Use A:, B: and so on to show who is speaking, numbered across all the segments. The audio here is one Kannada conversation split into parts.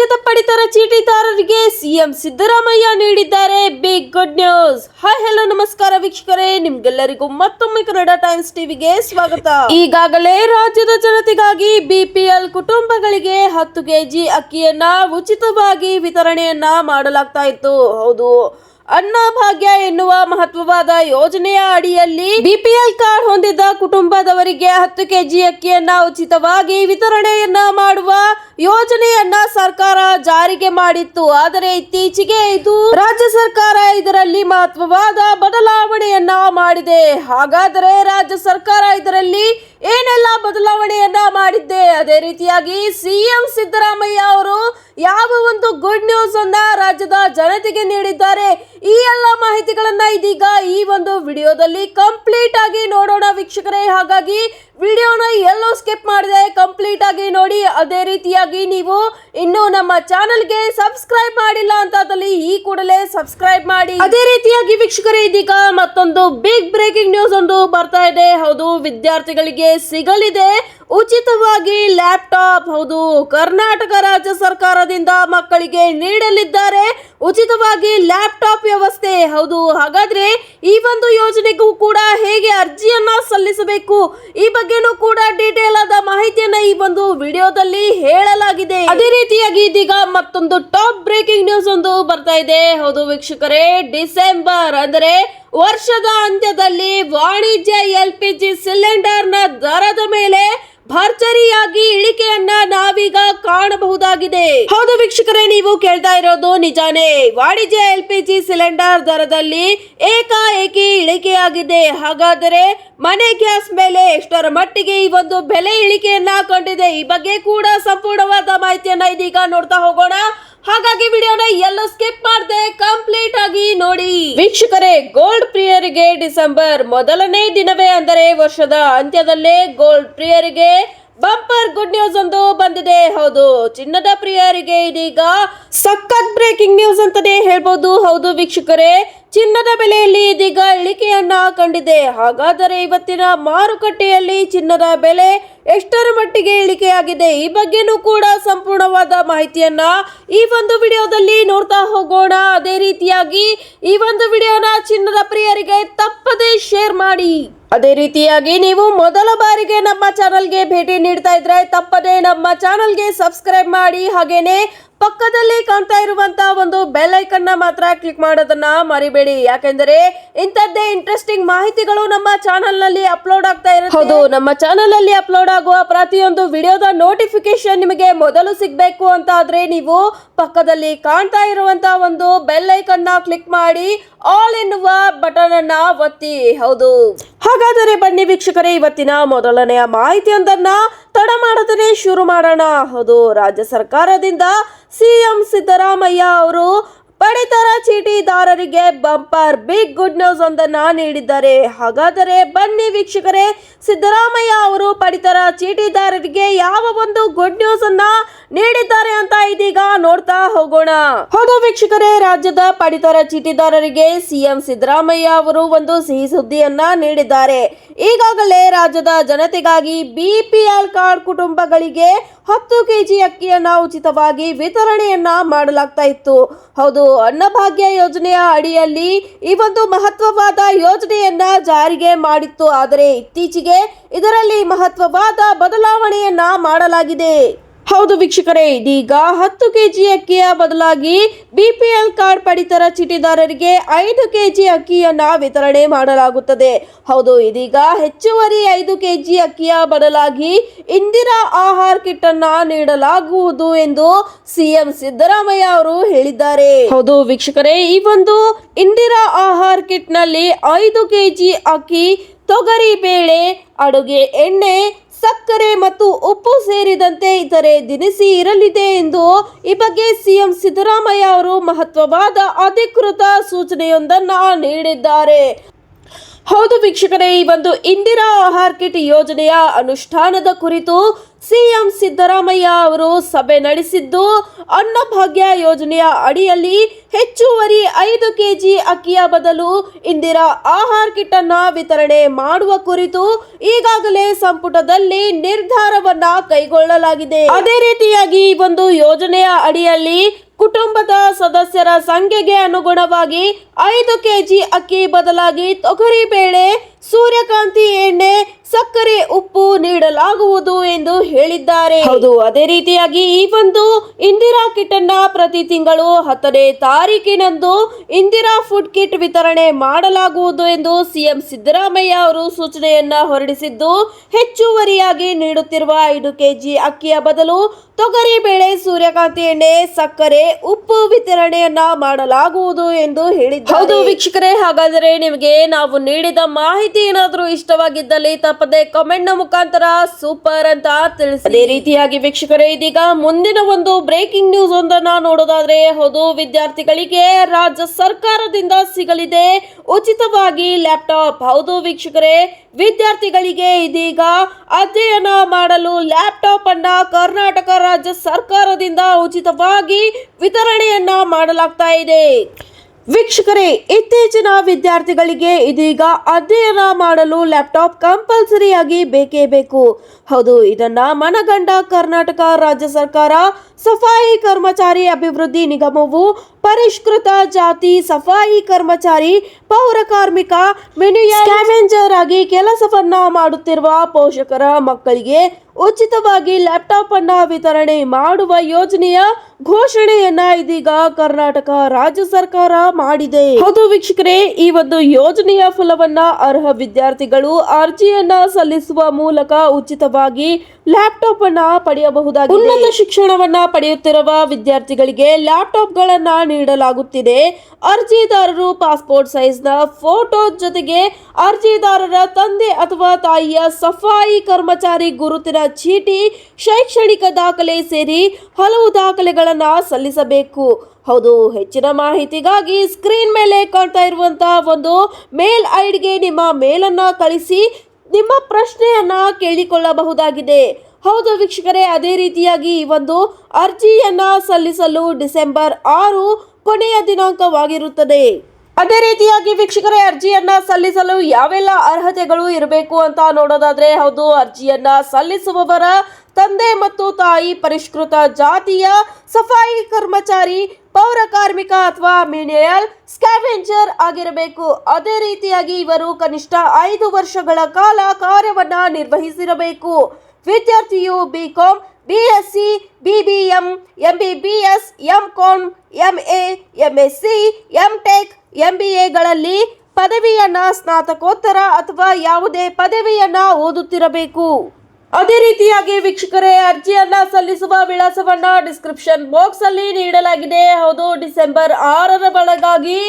A: ರಾಜ್ಯದ ಪಡಿತರ ಚೀಟಿದಾರರಿಗೆ ಸಿಎಂ ಸಿದ್ದರಾಮಯ್ಯ ನೀಡಿದ್ದಾರೆ. Big good news hi hello ನಮಸ್ಕಾರ ವೀಕ್ಷಕರೇ. ನಿಮ್ಗೆಲ್ಲರಿಗೂ ಮತ್ತೊಮ್ಮೆ ಕನ್ನಡ ಟೈಮ್ಸ್ ಟಿವಿಗೆ ಸ್ವಾಗತ. ಈಗಾಗಲೇ ರಾಜ್ಯದ ಜನತೆಗಾಗಿ ಬಿಪಿಎಲ್ ಕುಟುಂಬಗಳಿಗೆ ಹತ್ತು ಕೆಜಿ ಅಕ್ಕಿಯನ್ನ ಉಚಿತವಾಗಿ ವಿತರಣೆಯನ್ನ ಮಾಡಲಾಗ್ತಾ ಇತ್ತು. ಹೌದು. ಅನ್ನಭಾಗ್ಯ ಎನ್ನುವ ಮಹತ್ವವಾದ ಯೋಜನೆಯ ಅಡಿಯಲ್ಲಿ ಬಿಪಿಎಲ್ ಕಾರ್ಡ್ ಹೊಂದಿದ್ದ ಕುಟುಂಬದವರಿಗೆ ಹತ್ತು ಕೆಜಿ ಅಕ್ಕಿಯನ್ನ ಉಚಿತವಾಗಿ ವಿತರಣೆಯನ್ನ ಮಾಡುವ ಯೋಜನೆಯನ್ನ ಸರ್ಕಾರ ಜಾರಿಗೆ ಮಾಡಿತ್ತು. ಆದರೆ ಇತ್ತೀಚೆಗೆ ಇದು ರಾಜ್ಯ ಸರ್ಕಾರ ಇದರಲ್ಲಿ ಮಹತ್ವವಾದ ಬದಲಾವಣೆಯನ್ನ ಮಾಡಿದೆ. ಹಾಗಾದರೆ ರಾಜ್ಯ ಸರ್ಕಾರ ಇದರಲ್ಲಿ ಏನೆಲ್ಲ ಬದಲಾವಣೆಯನ್ನ ಮಾಡಿದ್ದೆ? ಅದೇ ರೀತಿಯಾಗಿ ಸಿಎಂ ಸಿದ್ದರಾಮಯ್ಯ ಅವರು ಯಾವ ಒಂದು ಗುಡ್ ನ್ಯೂಸ್ ಅನ್ನ ರಾಜ್ಯದ ಜನತೆಗೆ ನೀಡಿದ್ದಾರೆ? ಈ ಎಲ್ಲ ಮಾಹಿತಿಗಳನ್ನ ಇದೀಗ ಈ ಒಂದು ವಿಡಿಯೋದಲ್ಲಿ ಕಂಪ್ಲೀಟ್ ಆಗಿ ನೋಡೋಣ ವೀಕ್ಷಕರೇ. ಹಾಗಾಗಿ ವಿಡಿಯೋನ ಎಲ್ಲೋ ಸ್ಕಿಪ್ ಮಾಡಿದೆ ಕಂಪ್ಲೀಟ್ ಆಗಿ ನೋಡಿ. ಅದೇ ರೀತಿಯಾಗಿ ನೀವು ಇನ್ನು ನಮ್ಮ ಚಾನಲ್ಗೆ ಸಬ್ಸ್ಕ್ರೈಬ್ ಮಾಡಿಲ್ಲ ಅಂತಾದಲ್ಲಿ ಈ ಕೂಡಲೇ ಸಬ್ಸ್ಕ್ರೈಬ್ ಮಾಡಿ. ಅದೇ ರೀತಿಯಾಗಿ ವೀಕ್ಷಕರೇ, ಇದೀಗ ಮತ್ತೊಂದು ಬಿಗ್ ಬ್ರೇಕಿಂಗ್ ನ್ಯೂಸ್ ಒಂದು ಬರ್ತಾ ಇದೆ. ಹೌದು, ವಿದ್ಯಾರ್ಥಿಗಳಿಗೆ ಸಿಗಲಿದೆ. ಉಚಿತವಾಗಿ ಲ್ಯಾಪ್ಟಾಪ್. ಹೌದು, ಕರ್ನಾಟಕ ರಾಜ್ಯ ಸರ್ಕಾರದಿಂದ ಮಕ್ಕಳಿಗೆ ನೀಡಲಿದ್ದಾರೆ ಉಚಿತವಾಗಿ ಲ್ಯಾಪ್ಟಾಪ್ ವ್ಯವಸ್ಥೆ. ಹೌದು, ಹಾಗಾದ್ರೆ ಈ ಒಂದು ಯೋಜನೆಗೂ ಕೂಡ ಹೇಗೆ ಅರ್ಜಿಯನ್ನ ಸಲ್ಲಿಸಬೇಕು? ಈ ಬಗ್ಗೆನೂ ಕೂಡ ಡೀಟೇಲ್ ಆದ ಮಾಹಿತಿಯನ್ನ ಈ ಒಂದು ವಿಡಿಯೋದಲ್ಲಿ ಹೇಳಲಾಗಿದೆ. ಅದೇ ರೀತಿಯಾಗಿ ಇದೀಗ ಮತ್ತೊಂದು ಟಾಪ್ ಬ್ರೇಕಿಂಗ್ ನ್ಯೂಸ್ ಒಂದು ಬರ್ತಾ ಇದೆ. ಹೌದು, ವೀಕ್ಷಕರೇ, ಡಿಸೆಂಬರ್ ಅಂದರೆ ವರ್ಷದ ಅಂತ್ಯದಲ್ಲಿ ವಾಣಿಜ್ಯ ಎಲ್ ಪಿ ಜಿ ಸಿಲಿಂಡರ್ನ ದರದ ಮೇಲೆ ಭರ್ಜರಿಯಾಗಿ ಇಳಿಕೆಯನ್ನ ನಾವೀಗ ಕಾಣಬಹುದಾಗಿದೆ. ಹೌದು ವೀಕ್ಷಕರೇ, ನೀವು ಕೇಳ್ತಾ ಇರೋದು ನಿಜಾನೇ. ವಾಣಿಜ್ಯ ಎಲ್ ಪಿ ಜಿ ಸಿಲಿಂಡರ್ ದರದಲ್ಲಿ ಏಕಾಏಕಿ ಇಳಿಕೆಯಾಗಿದೆ. ಹಾಗಾದರೆ ಮನೆ ಗ್ಯಾಸ್ ಮೇಲೆ ಎಷ್ಟರ ಮಟ್ಟಿಗೆ ಈ ಒಂದು ಬೆಲೆ ಇಳಿಕೆಯನ್ನ ಕಂಡಿದೆ? ಈ ಬಗ್ಗೆ ಕೂಡ ಸಂಪೂರ್ಣವಾದ ಮಾಹಿತಿಯನ್ನ ಇದೀಗ ನೋಡ್ತಾ ಹೋಗೋಣ. ಹಾಗಾಗಿ ವಿಡಿಯೋನ ಎಲ್ಲೋ ಸ್ಕಿಪ್ ಮಾಡದೆ ಕಂಪ್ಲೀಟ್ ಆಗಿ ನೋಡಿ. ವೀಕ್ಷಕರೇ, ಗೋಲ್ಡ್ ಪ್ರಿಯರಿಗೆ ಡಿಸೆಂಬರ್ ಮೊದಲನೇ ದಿನವೇ ಅಂದರೆ ವರ್ಷದ ಅಂತ್ಯದಲ್ಲೇ ಗೋಲ್ಡ್ ಪ್ರಿಯರಿಗೆ ಬಂಪರ್ ಗುಡ್ ನ್ಯೂಸ್ ಒಂದು ಬಂದಿದೆ. ಹೌದು, ಚಿನ್ನದ ಪ್ರಿಯರಿಗೆ ಇದೀಗ ಸಖತ್ ಬ್ರೇಕಿಂಗ್ ನ್ಯೂಸ್ ಅಂತಾನೆ ಹೇಳ್ಬೋದು. ಹೌದು ವೀಕ್ಷಕರೇ ಚಿನ್ನದ ಬೆಲೆಯಲ್ಲಿ ಇದೀಗ ಇಳಿಕೆಯನ್ನ ಕಂಡಿದೆ. ಹಾಗಾದರೆ ಇವತ್ತಿನ ಮಾರುಕಟ್ಟೆಯಲ್ಲಿ ಚಿನ್ನದ ಬೆಲೆ ಎಷ್ಟರ ಮಟ್ಟಿಗೆ ಇಳಿಕೆಯಾಗಿದೆ? ಈ ಬಗ್ಗೆನೂ ಕೂಡ ಸಂಪೂರ್ಣವಾದ ಮಾಹಿತಿಯನ್ನ ಈ ಒಂದು ವಿಡಿಯೋದಲ್ಲಿ ನೋಡ್ತಾ ಹೋಗೋಣ. ಅದೇ ರೀತಿಯಾಗಿ ಈ ಒಂದು ವಿಡಿಯೋನ ಚಿನ್ನದ ಪ್ರಿಯರಿಗೆ ತಪ್ಪದೇ ಶೇರ್ ಮಾಡಿ. ಅದೇ ರೀತಿಯಾಗಿ ನೀವು ಮೊದಲ ಬಾರಿಗೆ ನಮ್ಮ ಚಾನಲ್ಗೆ ಭೇಟಿ ನೀಡ್ತಾ ಇದ್ರೆ ತಪ್ಪದೇ ನಮ್ಮ ಚಾನಲ್ಗೆ ಸಬ್ಸ್ಕ್ರೈಬ್ ಮಾಡಿ. ಹಾಗೇನೆ ಪಕ್ಕದಲ್ಲಿ ಕಾಣ್ತಾ ಇರುವಂತ ಒಂದು ಬೆಲ್ ಐಕನ್ ಮಾತ್ರ ಕ್ಲಿಕ್ ಮಾಡೋದನ್ನ ಮರಿಬೇಡಿ. ಯಾಕೆಂದರೆ ಇಂಥದ್ದೇ ಇಂಟ್ರೆಸ್ಟಿಂಗ್ ಮಾಹಿತಿಗಳು ನಮ್ಮ ಚಾನಲ್ನಲ್ಲಿ ಅಪ್ಲೋಡ್ ಆಗ್ತಾ ಇರುತ್ತೆ. ಹೌದು, ನಮ್ಮ ಚಾನಲ್ ಅಲ್ಲಿ ಅಪ್ಲೋಡ್ ಆಗುವ ಪ್ರತಿಯೊಂದು ವಿಡಿಯೋದ ನೋಟಿಫಿಕೇಶನ್ ನಿಮಗೆ ಮೊದಲು ಸಿಗಬೇಕು ಅಂತ ಆದ್ರೆ ನೀವು ಪಕ್ಕದಲ್ಲಿ ಕಾಣ್ತಾ ಇರುವಂತ ಒಂದು ಬೆಲ್ ಐಕನ್ ಕ್ಲಿಕ್ ಮಾಡಿ ಆಲ್ ಎನ್ನುವ ಬಟನ್ ಅನ್ನ ಒತ್ತಿ. ಹೌದು. ಹಾಗಾದರೆ ಬನ್ನಿ ವೀಕ್ಷಕರೇ, ಇವತ್ತಿನ ಮೊದಲನೆಯ ಮಾಹಿತಿಯೊಂದನ್ನ ತಡ ಮಾಡದೇ ಶುರು ಮಾಡೋಣ. ಹೌದು, ರಾಜ್ಯ ಸರ್ಕಾರದಿಂದ ಸಿಎಂ ಸಿದ್ದರಾಮಯ್ಯ ಅವರು ಪಡಿತರ ಚೀಟಿದಾರರಿಗೆ ಬಂಪರ್, ಬಿಗ್ ಗುಡ್ ನ್ಯೂಸ್ ಒಂದನ್ನ ನೀಡಿದ್ದಾರೆ. ಹಾಗಾದರೆ ಬನ್ನಿ ವೀಕ್ಷಕರೇ, ಸಿದ್ದರಾಮಯ್ಯ ಅವರು ಪಡಿತರ ಚೀಟಿದಾರರಿಗೆ ಯಾವ ಒಂದು ಗುಡ್ ನ್ಯೂಸ್ ಅನ್ನ ನೀಡಿದ್ದಾರೆ ಅಂತ ಇದೀಗ ನೋಡ್ತಾ ಹೋಗೋಣ. ಹೌದು ವೀಕ್ಷಕರೇ, ರಾಜ್ಯದ ಪಡಿತರ ಚೀಟಿದಾರರಿಗೆ ಸಿಎಂ ಸಿದ್ದರಾಮಯ್ಯ ಅವರು ಒಂದು ಸಿಹಿ ಸುದ್ದಿಯನ್ನ ನೀಡಿದ್ದಾರೆ. ಈಗಾಗಲೇ ರಾಜ್ಯದ ಜನತೆಗಾಗಿ ಬಿಪಿಎಲ್ ಕಾರ್ಡ್ ಕುಟುಂಬಗಳಿಗೆ ಹತ್ತು ಕೆಜಿ ಅಕ್ಕಿಯನ್ನ ಉಚಿತವಾಗಿ ವಿತರಣೆಯನ್ನ ಮಾಡಲಾಗ್ತಾ ಇತ್ತು. ಹೌದು ಅನ್ನಭಾಗ್ಯ ಯೋಜನೆಯ ಅಡಿಯಲ್ಲಿ ಈ ಒಂದು ಮಹತ್ವವಾದ ಯೋಜನೆಯನ್ನ ಜಾರಿಗೆ ಮಾಡಿತ್ತು. ಆದರೆ ಇತ್ತೀಚೆಗೆ ಇದರಲ್ಲಿ ಮಹತ್ವವಾದ ಬದಲಾವಣೆಯನ್ನ ಮಾಡಲಾಗಿದೆ. ಹೌದು ವೀಕ್ಷಕರೇ, ಇದೀಗ ಹತ್ತು ಕೆಜಿ ಅಕ್ಕಿಯ ಬದಲಾಗಿ ಬಿಪಿಎಲ್ ಕಾರ್ಡ್ ಪಡಿತರ ಚೀಟಿದಾರರಿಗೆ ಐದು ಕೆಜಿ ಅಕ್ಕಿಯನ್ನ ವಿತರಣೆ ಮಾಡಲಾಗುತ್ತದೆ. ಹೌದು, ಇದೀಗ ಹೆಚ್ಚುವರಿ ಐದು ಕೆಜಿ ಅಕ್ಕಿಯ ಬದಲಾಗಿ ಇಂದಿರಾ ಆಹಾರ ಕಿಟ್ ಅನ್ನ ನೀಡಲಾಗುವುದು ಎಂದು ಸಿಎಂ ಸಿದ್ದರಾಮಯ್ಯ ಅವರು ಹೇಳಿದ್ದಾರೆ. ಹೌದು ವೀಕ್ಷಕರೇ, ಈ ಒಂದು ಇಂದಿರಾ ಆಹಾರ ಕಿಟ್ನಲ್ಲಿ ಐದು ಕೆಜಿ ಅಕ್ಕಿ ತೊಗರಿ ಬೇಳೆ, ಅಡುಗೆ ಎಣ್ಣೆ ಸಕ್ಕರೆ ಮತ್ತು ಉಪ್ಪು ಸೇರಿದಂತೆ ಇತರೆ ದಿನಸಿ ಇರಲಿದೆ ಎಂದು ಈ ಬಗ್ಗೆ ಸಿಎಂ ಸಿದ್ದರಾಮಯ್ಯ ಅವರು ಮಹತ್ವವಾದ ಅಧಿಕೃತ ಸೂಚನೆಯೊಂದನ್ನು ನೀಡಿದ್ದಾರೆ. ಹೌದು ವೀಕ್ಷಕರೇ, ಈ ಒಂದು ಇಂದಿರಾ ಆಹಾರ್ ಕಿಟ್ ಯೋಜನೆಯ ಅನುಷ್ಠಾನದ ಕುರಿತು ಸಿಎಂ ಸಿದ್ದರಾಮಯ್ಯ ಅವರು ಸಭೆ ನಡೆಸಿದ್ದು ಅನ್ನಭಾಗ್ಯ ಯೋಜನೆಯ ಅಡಿಯಲ್ಲಿ ಹೆಚ್ಚುವರಿ ಐದು ಕೆಜಿ ಅಕ್ಕಿಯ ಬದಲು ಇಂದಿರಾ ಆಹಾರ ಕಿಟ್ ಅನ್ನ ವಿತರಣೆ ಮಾಡುವ ಕುರಿತು ಈಗಾಗಲೇ ಸಂಪುಟದಲ್ಲಿ ನಿರ್ಧಾರವನ್ನ ಕೈಗೊಳ್ಳಲಾಗಿದೆ. ಅದೇ ರೀತಿಯಾಗಿ ಒಂದು ಯೋಜನೆಯ ಅಡಿಯಲ್ಲಿ ಕುಟುಂಬದ ಸದಸ್ಯರ ಸಂಖ್ಯೆಗೆ ಅನುಗುಣವಾಗಿ ಐದು ಕೆಜಿ ಅಕ್ಕಿ ಬದಲಾಗಿ ತೊಗರಿ ಬೇಳೆ ಸೂರ್ಯಕಾಂತಿ ಎಣ್ಣೆ ಸಕ್ಕರೆ ಉಪ್ಪು ನೀಡಲಾಗುವುದು ಎಂದು ಹೇಳಿದ್ದಾರೆ. ಹೌದು. ಅದೇ ರೀತಿಯಾಗಿ ಈ ಒಂದು ಇಂದಿರಾ ಕಿಟ್ ಅನ್ನ ಪ್ರತಿ ತಿಂಗಳು ಹತ್ತನೇ ತಾರೀಕಿನಂದು ಇಂದಿರಾ ಫುಡ್ ಕಿಟ್ ವಿತರಣೆ ಮಾಡಲಾಗುವುದು ಎಂದು ಸಿಎಂ ಸಿದ್ದರಾಮಯ್ಯ ಅವರು ಸೂಚನೆಯನ್ನ ಹೊರಡಿಸಿದ್ದು ಹೆಚ್ಚುವರಿಯಾಗಿ ನೀಡುತ್ತಿರುವ ಐದು ಕೆಜಿ ಅಕ್ಕಿಯ ಬದಲು ತೊಗರಿ ಬೇಳೆ ಸೂರ್ಯಕಾಂತಿ ಎಣ್ಣೆ ಸಕ್ಕರೆ ಉಪ್ಪು ವಿತರಣೆಯನ್ನ ಮಾಡಲಾಗುವುದು ಎಂದು ಹೇಳಿದ್ದಾರೆ. ಹೌದು ವೀಕ್ಷಕರೇ ಹಾಗಾದರೆ ನಿಮಗೆ ನಾವು ನೀಡಿದ ಮಾಹಿತಿ ಏನಾದರೂ ಇಷ್ಟವಾಗಿದ್ದಲ್ಲಿ ತಪ್ಪದೆ ಕಮೆಂಟ್ನ ಮುಖಾಂತರ ಸೂಪರ್ ಅಂತ ತಿಳಿಸಿ. ಅದೇ ರೀತಿಯಾಗಿ ವೀಕ್ಷಕರೇ, ಇದೀಗ ಮುಂದಿನ ಒಂದು ಬ್ರೇಕಿಂಗ್ ನ್ಯೂಸ್ ಒಂದನ್ನ ನೋಡೋದಾದ್ರೆ ಹೌದು ವಿದ್ಯಾರ್ಥಿಗಳಿಗೆ ರಾಜ್ಯ ಸರ್ಕಾರದಿಂದ ಸಿಗಲಿದೆ. ಉಚಿತವಾಗಿ ಲ್ಯಾಪ್ಟಾಪ್ ಹೌದು ವೀಕ್ಷಕರೇ, ವಿದ್ಯಾರ್ಥಿಗಳಿಗೆ ಇದೀಗ ಅಧ್ಯಯನ ಮಾಡಲು ಲ್ಯಾಪ್ಟಾಪ್ ಅನ್ನ ಕರ್ನಾಟಕ ರಾಜ್ಯ ಸರ್ಕಾರದಿಂದ ಉಚಿತವಾಗಿ ವಿತರಣೆಯನ್ನ ಮಾಡಲಾಗ್ತಾ ಇದೆ. ವೀಕ್ಷಕರೇ, ಇತ್ತೀಚಿನ ವಿದ್ಯಾರ್ಥಿಗಳಿಗೆ ಇದೀಗ ಅಧ್ಯಯನ ಮಾಡಲು ಲ್ಯಾಪ್ಟಾಪ್ ಕಂಪಲ್ಸರಿಯಾಗಿ ಬೇಕೇ ಬೇಕು. ಹೌದು, ಇದನ್ನ ಮನಗಂಡ ಕರ್ನಾಟಕ ರಾಜ್ಯ ಸರ್ಕಾರ ಸಫಾಯಿ ಕರ್ಮಚಾರಿ ಅಭಿವೃದ್ಧಿ ನಿಗಮವು ಪರಿಷ್ಕೃತ ಜಾತಿ ಸಫಾಯಿ ಕರ್ಮಚಾರಿ ಪೌರ ಕಾರ್ಮಿಕ ಸ್ಕ್ಯಾವೆಂಜರ್ ಆಗಿ ಕೆಲಸವನ್ನ ಮಾಡುತ್ತಿರುವ ಪೋಷಕರ ಮಕ್ಕಳಿಗೆ ಉಚಿತವಾಗಿ ಲ್ಯಾಪ್ಟಾಪ್ ಅನ್ನ ವಿತರಣೆ ಮಾಡುವ ಯೋಜನೆಯ ಘೋಷಣೆಯನ್ನ ಇದೀಗ ಕರ್ನಾಟಕ ರಾಜ್ಯ ಸರ್ಕಾರ ಮಾಡಿದೆ. ಹೌದು ವೀಕ್ಷಕರೇ ಈ ಒಂದು ಯೋಜನೆಯ ಫಲವನ್ನ ಅರ್ಹ ವಿದ್ಯಾರ್ಥಿಗಳು ಅರ್ಜಿಯನ್ನ ಸಲ್ಲಿಸುವ ಮೂಲಕ ಉಚಿತವಾಗಿ ಲ್ಯಾಪ್ಟಾಪ್ ಅನ್ನ ಪಡೆಯಬಹುದಾಗಿದೆ. ಉನ್ನತ ಶಿಕ್ಷಣವನ್ನ ಪಡೆಯುತ್ತಿರುವ ವಿದ್ಯಾರ್ಥಿಗಳಿಗೆ ಲ್ಯಾಪ್ಟಾಪ್ ಗಳನ್ನ ನೀಡಲಾಗುತ್ತಿದೆ. ಅರ್ಜಿದಾರರು ಪಾಸ್ಪೋರ್ಟ್ ಸೈಜ್ನ ಫೋಟೋ ಜೊತೆಗೆ ಅರ್ಜಿದಾರರ ತಂದೆ ಅಥವಾ ತಾಯಿಯ ಸಫಾಯಿ ಕರ್ಮಚಾರಿ ಗುರುತಿನ ಚೀಟಿ, ಶೈಕ್ಷಣಿಕ ದಾಖಲೆ ಸೇರಿ ಹಲವು ದಾಖಲೆಗಳನ್ನು ಸಲ್ಲಿಸಬೇಕು. ಹೌದು, ಹೆಚ್ಚಿನ ಮಾಹಿತಿಗಾಗಿ ಸ್ಕ್ರೀನ್ ಮೇಲೆ ಕಾಣ್ತಾ ಇರುವಂತಹ ಒಂದು ಮೇಲ್ ಐಡಿಗೆ ನಿಮ್ಮ ಮೇಲನ್ನ ಕಳಿಸಿ ನಿಮ್ಮ ಪ್ರಶ್ನೆಯನ್ನ ಕೇಳಿಕೊಳ್ಳಬಹುದಾಗಿದೆ. ಹೌದು ವೀಕ್ಷಕರೇ, ಅದೇ ರೀತಿಯಾಗಿ ಈ ಒಂದು ಅರ್ಜಿಯನ್ನ ಸಲ್ಲಿಸಲು ಡಿಸೆಂಬರ್ ಆರು ಕೊನೆಯ ದಿನಾಂಕವಾಗಿರುತ್ತದೆ. ಅದೇ ರೀತಿಯಾಗಿ ವೀಕ್ಷಕರೇ, ಅರ್ಜಿಯನ್ನ ಸಲ್ಲಿಸಲು ಯಾವೆಲ್ಲ ಅರ್ಹತೆಗಳು ಇರಬೇಕು ಅಂತ ನೋಡೋದಾದ್ರೆ, ಹೌದು, ಅರ್ಜಿಯನ್ನ ಸಲ್ಲಿಸುವವರ ತಂದೆ ಮತ್ತು ತಾಯಿ, ಪರಿಷ್ಕೃತ ಜಾತಿಯ ಸಫಾಯಿ ಕರ್ಮಚಾರಿ, ಪೌರ ಕಾರ್ಮಿಕ ಅಥವಾ ಮಿನಿಯಲ್ ಸ್ಕ್ಯಾವೆಂಜರ್ ಆಗಿರಬೇಕು. ಅದೇ ರೀತಿಯಾಗಿ ಇವರು ಕನಿಷ್ಠ ಐದು ವರ್ಷಗಳ ಕಾಲ ಕಾರ್ಯವನ್ನ ನಿರ್ವಹಿಸಿರಬೇಕು. ವಿದ್ಯಾರ್ಥಿಯು A M S C M tech M B ಎಗಳಲ್ಲಿ ಪದವಿಯನ್ನು ಸ್ನಾತಕೋತ್ತರ ಅಥವಾ ಯಾವುದೇ ಪದವಿಯನ್ನು ಓದುತ್ತಿರಬೇಕು. ಅದೇ ರೀತಿಯಾಗಿ ವೀಕ್ಷಕರೇ, ಅರ್ಜಿಯನ್ನ ಸಲ್ಲಿಸುವ ವಿಳಾಸವನ್ನ ಡಿಸ್ಕ್ರಿಪ್ಷನ್ ಬಾಕ್ಸ್ ಅಲ್ಲಿ ನೀಡಲಾಗಿದೆ. ಹೌದು, ಡಿಸೆಂಬರ್ ಆರರ ಒಳಗಾಗಿ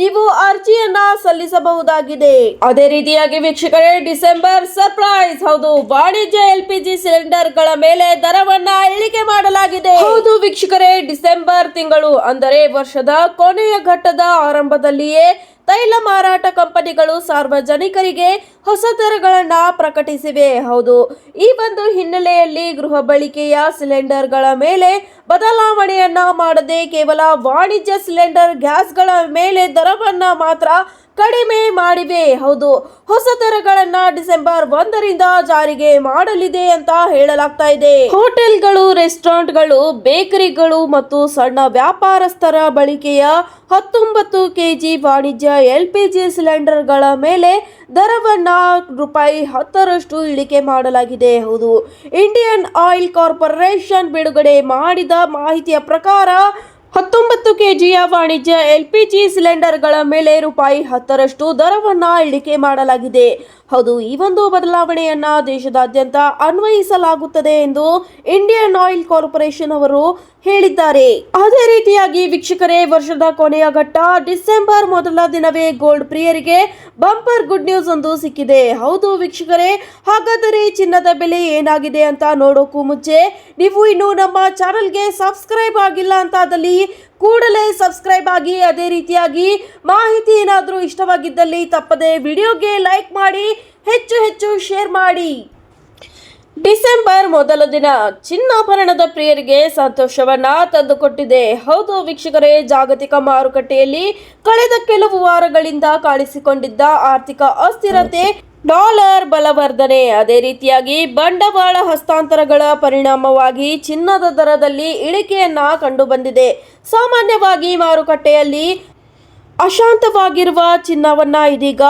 A: ನೀವು ಅರ್ಜಿಯನ್ನ ಸಲ್ಲಿಸಬಹುದಾಗಿದೆ. ಅದೇ ರೀತಿಯಾಗಿ ವೀಕ್ಷಕರೇ, ಡಿಸೆಂಬರ್ ಸರ್ಪ್ರೈಸ್. ಹೌದು, ವಾಣಿಜ್ಯ ಎಲ್ ಪಿ ಜಿ ಸಿಲಿಂಡರ್ಗಳ ಮೇಲೆ ದರವನ್ನ ಇಳಿಕೆ ಮಾಡಲಾಗಿದೆ. ಹೌದು ವೀಕ್ಷಕರೇ, ಡಿಸೆಂಬರ್ ತಿಂಗಳು ಅಂದರೆ ವರ್ಷದ ಕೊನೆಯ ಘಟ್ಟದ ಆರಂಭದಲ್ಲಿಯೇ ತೈಲ ಮಾರಾಟ ಕಂಪನಿಗಳು ಸಾರ್ವಜನಿಕರಿಗೆ ಹೊಸ ದರಗಳನ್ನು ಪ್ರಕಟಿಸಿವೆ. ಹೌದು, ಈ ಒಂದು ಹಿನ್ನೆಲೆಯಲ್ಲಿ ಗೃಹ ಬಳಕೆಯ ಸಿಲಿಂಡರ್ಗಳ ಮೇಲೆ ಬದಲಾವಣೆಯನ್ನ ಮಾಡದೆ ಕೇವಲ ವಾಣಿಜ್ಯ ಸಿಲಿಂಡರ್ ಗ್ಯಾಸ್ಗಳ ಮೇಲೆ ದರವನ್ನು ಮಾತ್ರ ಕಡಿಮೆ ಮಾಡಿವೆ. ಹೌದು, ಹೊಸ ದರಗಳನ್ನ ಡಿಸೆಂಬರ್ ಒಂದರಿಂದ ಜಾರಿಗೆ ಮಾಡಲಿದೆ ಅಂತ ಹೇಳಲಾಗ್ತಾ ಇದೆ. ಹೋಟೆಲ್ಗಳು, ರೆಸ್ಟೋರೆಂಟ್ಗಳು, ಬೇಕರಿಗಳು ಮತ್ತು ಸಣ್ಣ ವ್ಯಾಪಾರಸ್ಥರ ಬಳಕೆಯ ಹತ್ತೊಂಬತ್ತು ಕೆಜಿ ವಾಣಿಜ್ಯ ಎಲ್ ಪಿ ಜಿ ಸಿಲಿಂಡರ್ಗಳ ಮೇಲೆ ದರವನ್ನ ರೂಪಾಯಿ ಹತ್ತರಷ್ಟು ಇಳಿಕೆ ಮಾಡಲಾಗಿದೆ. ಹೌದು, ಇಂಡಿಯನ್ ಆಯಿಲ್ ಕಾರ್ಪೊರೇಷನ್ ಬಿಡುಗಡೆ ಮಾಡಿದ ಮಾಹಿತಿಯ ಪ್ರಕಾರ ಹತ್ತೊಂಬತ್ತು ಕೆಜಿಯ ವಾಣಿಜ್ಯ ಎಲ್ಪಿಜಿ ಸಿಲಿಂಡರ್ಗಳ ಮೇಲೆ ರೂಪಾಯಿ ಹತ್ತರಷ್ಟು ದರವನ್ನ ಇಳಿಕೆ ಮಾಡಲಾಗಿದೆ. ಹೌದು, ಈ ಒಂದು ಬದಲಾವಣೆಯನ್ನ ದೇಶದಾದ್ಯಂತ ಅನ್ವಯಿಸಲಾಗುತ್ತದೆ ಎಂದು ಇಂಡಿಯನ್ ಆಯಿಲ್ ಕಾರ್ಪೊರೇಷನ್ ಅವರು ಹೇಳಿದ್ದಾರೆ. ಅದೇ ರೀತಿಯಾಗಿ ವೀಕ್ಷಕರೇ, ವರ್ಷದ ಕೊನೆಯ ಘಟ್ಟ ಡಿಸೆಂಬರ್ ಮೊದಲ ದಿನವೇ ಗೋಲ್ಡ್ ಪ್ರಿಯರಿಗೆ ಬಂಪರ್ ಗುಡ್ ನ್ಯೂಸ್ ಒಂದು ಸಿಕ್ಕಿದೆ. ಹೌದು ವೀಕ್ಷಕರೇ, ಹಾಗಾದರೆ ಚಿನ್ನದ ಬೆಲೆ ಏನಾಗಿದೆ ಅಂತ ನೋಡೋಕ್ಕೂ ಮುಂಚೆ ನೀವು ಇನ್ನು ನಮ್ಮ ಚಾನಲ್ಗೆ ಸಬ್ಸ್ಕ್ರೈಬ್ ಆಗಿಲ್ಲ ಅಂತಾದಲ್ಲಿ ಕೂಡಲೇ ಸಬ್ಸ್ಕ್ರೈಬ್ ಆಗಿ, ಅದೇ ರೀತಿಯಾಗಿ ಮಾಹಿತಿ ಏನಾದರೂ ಇಷ್ಟವಾಗಿದ್ದಲ್ಲಿ ತಪ್ಪದೆ ವಿಡಿಯೋಗೆ ಲೈಕ್ ಮಾಡಿ, ಹೆಚ್ಚು ಹೆಚ್ಚು ಶೇರ್ ಮಾಡಿ. ಡಿಸೆಂಬರ್ ಮೊದಲ ದಿನ ಚಿನ್ನಾಭರಣದ ಪ್ರಿಯರಿಗೆ ಸಂತೋಷವನ್ನ ತಂದುಕೊಟ್ಟಿದೆ. ಹೌದು ವೀಕ್ಷಕರೇ, ಜಾಗತಿಕ ಮಾರುಕಟ್ಟೆಯಲ್ಲಿ ಕಳೆದ ಕೆಲವು ವಾರಗಳಿಂದ ಕಾಣಿಸಿಕೊಂಡಿದ್ದ ಆರ್ಥಿಕ ಅಸ್ಥಿರತೆ ಡಾಲರ್ ಬಲವರ್ಧನೆ. ಅದೇ ರೀತಿಯಾಗಿ ಬಂಡವಾಳ ಹಸ್ತಾಂತರಗಳ ಪರಿಣಾಮವಾಗಿ ಚಿನ್ನದ ದರದಲ್ಲಿ ಇಳಿಕೆಯನ್ನ ಕಂಡುಬಂದಿದೆ. ಸಾಮಾನ್ಯವಾಗಿ ಮಾರುಕಟ್ಟೆಯಲ್ಲಿ ಅಶಾಂತವಾಗಿರುವ ಚಿನ್ನವನ್ನ ಇದೀಗ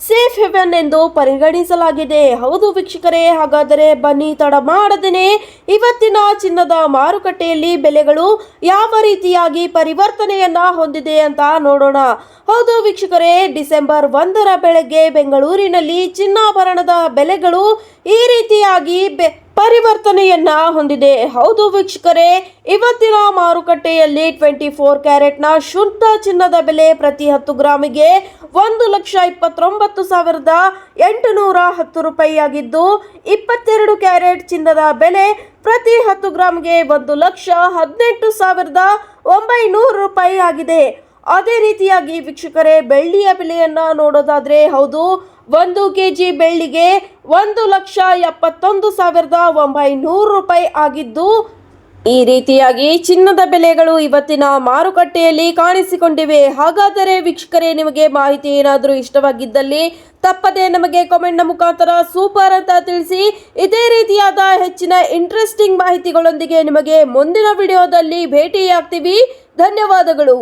A: ಸೇಫ್ ಹೆವೆನ್ ಎಂದು ಪರಿಗಣಿಸಲಾಗಿದೆ. ಹೌದು ವೀಕ್ಷಕರೇ, ಹಾಗಾದರೆ ಬನ್ನಿ ತಡ ಮಾಡದೇನೆ. ಇವತ್ತಿನ ಚಿನ್ನದ ಮಾರುಕಟ್ಟೆಯಲ್ಲಿ ಬೆಲೆಗಳು ಯಾವ ರೀತಿಯಾಗಿ ಪರಿವರ್ತನೆಯನ್ನ ಹೊಂದಿದೆ ಅಂತ ನೋಡೋಣ. ಹೌದು ವೀಕ್ಷಕರೇ, ಡಿಸೆಂಬರ್ ಒಂದರ ಬೆಳಗ್ಗೆ ಬೆಂಗಳೂರಿನಲ್ಲಿ ಚಿನ್ನಾಭರಣದ ಬೆಲೆಗಳು ಈ ರೀತಿಯಾಗಿ ಬೆ- ಪರಿವರ್ತನೆಯನ್ನ ಹೊಂದಿದೆ. ಹೌದು ವೀಕ್ಷಕರೇ, ಇವತ್ತಿನ ಮಾರುಕಟ್ಟೆಯಲ್ಲಿ ಟ್ವೆಂಟಿ ಫೋರ್ ಕ್ಯಾರೆಟ್ನ ಶುದ್ಧ ಚಿನ್ನದ ಬೆಲೆ ಪ್ರತಿ ಹತ್ತು ಗ್ರಾಮಿಗೆ ಒಂದು ಲಕ್ಷ ಇಪ್ಪತ್ತೊಂಬತ್ತು ಸಾವಿರದ ಎಂಟುನೂರ ಹತ್ತು ರೂಪಾಯಿಯಾಗಿದ್ದು, ಇಪ್ಪತ್ತೆರಡು ಕ್ಯಾರೆಟ್ ಚಿನ್ನದ ಬೆಲೆ ಪ್ರತಿ ಹತ್ತು ಗ್ರಾಮ್ಗೆ ಒಂದು ಲಕ್ಷ ಹದಿನೆಂಟು ಸಾವಿರದ ಒಂಬೈನೂರು ರೂಪಾಯಿ ಆಗಿದೆ ಅದೇ ರೀತಿಯಾಗಿ ವೀಕ್ಷಕರೇ, ಬೆಳ್ಳಿಯ ಬೆಲೆಯನ್ನ ನೋಡೋದಾದ್ರೆ ಹೌದು ಒಂದು ಕೆಜಿ ಬೆಳ್ಳಿಗೆ ಒಂದು ಲಕ್ಷ ಎಪ್ಪತ್ತೊಂದು ಸಾವಿರದ ಒಂಬೈನೂರು ರೂಪಾಯಿ ಆಗಿದ್ದು, ಈ ರೀತಿಯಾಗಿ ಚಿನ್ನದ ಬೆಲೆಗಳು ಇವತ್ತಿನ ಮಾರುಕಟ್ಟೆಯಲ್ಲಿ ಕಾಣಿಸಿಕೊಂಡಿವೆ. ಹಾಗಾದರೆ ವೀಕ್ಷಕರೇ, ನಿಮಗೆ ಮಾಹಿತಿ ಏನಾದರೂ ಇಷ್ಟವಾಗಿದ್ದಲ್ಲಿ ತಪ್ಪದೆ ನಮಗೆ ಕಾಮೆಂಟ್ನ ಮುಖಾಂತರ ಸೂಪರ್ ಅಂತ ತಿಳಿಸಿ. ಇದೇ ರೀತಿಯಾದ ಹೆಚ್ಚಿನ ಇಂಟ್ರೆಸ್ಟಿಂಗ್ ಮಾಹಿತಿಗಳೊಂದಿಗೆ ನಿಮಗೆ ಮುಂದಿನ ವಿಡಿಯೋದಲ್ಲಿ ಭೇಟಿಯಾಗ್ತೀವಿ. ಧನ್ಯವಾದಗಳು.